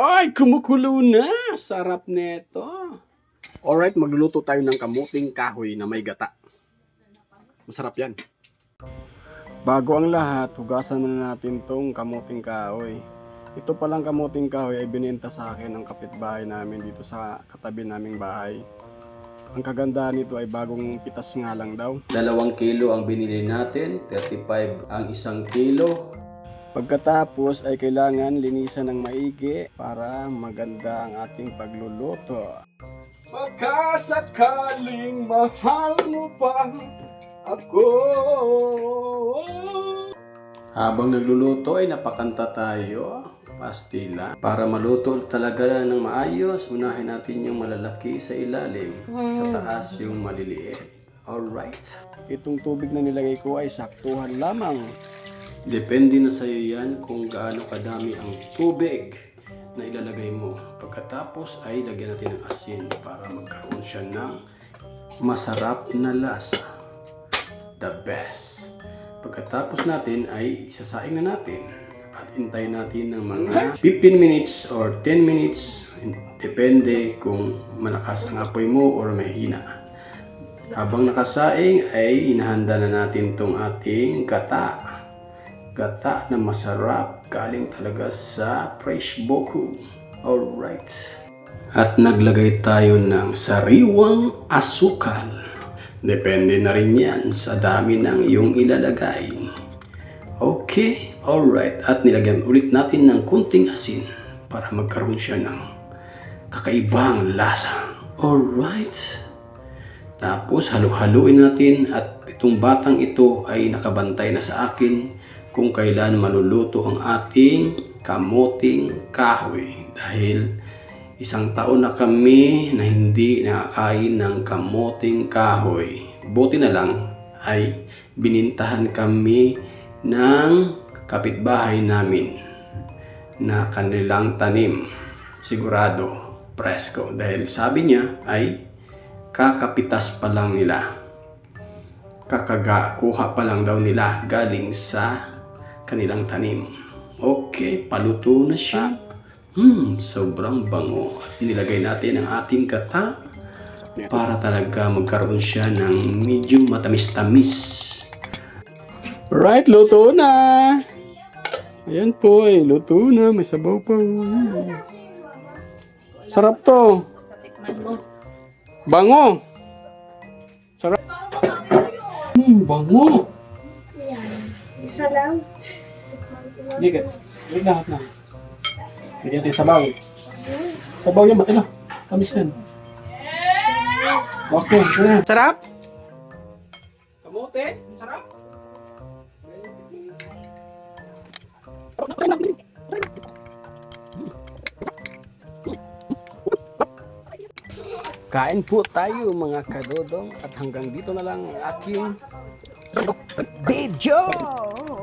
Ay, kumukulo na. Sarap neto. Alright, magluluto tayo ng kamuting kahoy na may gata. Masarap yan. Bago ang lahat, hugasan muna natin tong kamuting kahoy. Ito palang kamuting kahoy ay binenta sa akin ng kapitbahay namin dito sa katabi naming bahay. Ang kagandahan nito ay bagong pitas nga lang daw. Dalawang kilo ang binili natin, 35 ang isang kilo. Pagkatapos ay kailangan linisan ng maigi para maganda ang ating pagluluto. Baka sakaling mahal mo pa ako. Habang nagluluto ay napakanta tayo. Pastila. Para maluto talaga ng maayos, unahin natin yung malalaki sa ilalim. Sa taas yung maliliit. Alright. Itong tubig na nilagay ko ay saktuhan lamang. Depende na sa iyo yan kung gaano kadami ang tubig na ilalagay mo. Pagkatapos ay lagyan natin ng asin para magkaroon siya ng masarap na lasa. The best. Pagkatapos natin ay isasaing na natin at intay natin ng mga 15 minutes or 10 minutes depende kung malakas ang apoy mo or mahina. Habang nakasaing ay inahanda na natin tong ating gata. Gata na masarap galing talaga sa fresh boku. Alright. At naglagay tayo ng sariwang asukal. Depende na rin yan sa dami ng iyong ilalagay. Okay, alright. At nilagyan ulit natin ng kunting asin para magkaroon siya ng kakaibang lasa. Alright. Tapos halu-haluin natin at itong batang ito ay nakabantay na sa akin kung kailan maluluto ang ating kamuting kahoy. Dahil isang taon na kami na hindi nakakain ng kamuting kahoy. Buti na lang ay binintahan kami ng kapitbahay namin na kanilang tanim. Sigurado, presko. Dahil sabi niya ay kakapitas pa lang nila. Kakagakuha pa lang daw nila galing sa kanilang tanim. Okay, paluto na siya. Hmm, sobrang bango. At nilagay natin ang ating gata para talaga magkaroon siya ng medyo matamis-tamis. Right, luto na! Ayan po eh, luto na. May sabaw pa. Sarap to. Bango! Sarap. Hmm, bango! Isa lang. Hindi ka. Hindi lahat na. Bigyan natin sabaw. Sabaw yan, bakit na? Tamis yan. Okay, na. Sarap? Kamote? Sarap? Kain po tayo mga kadodong at hanggang dito na lang ang aking video.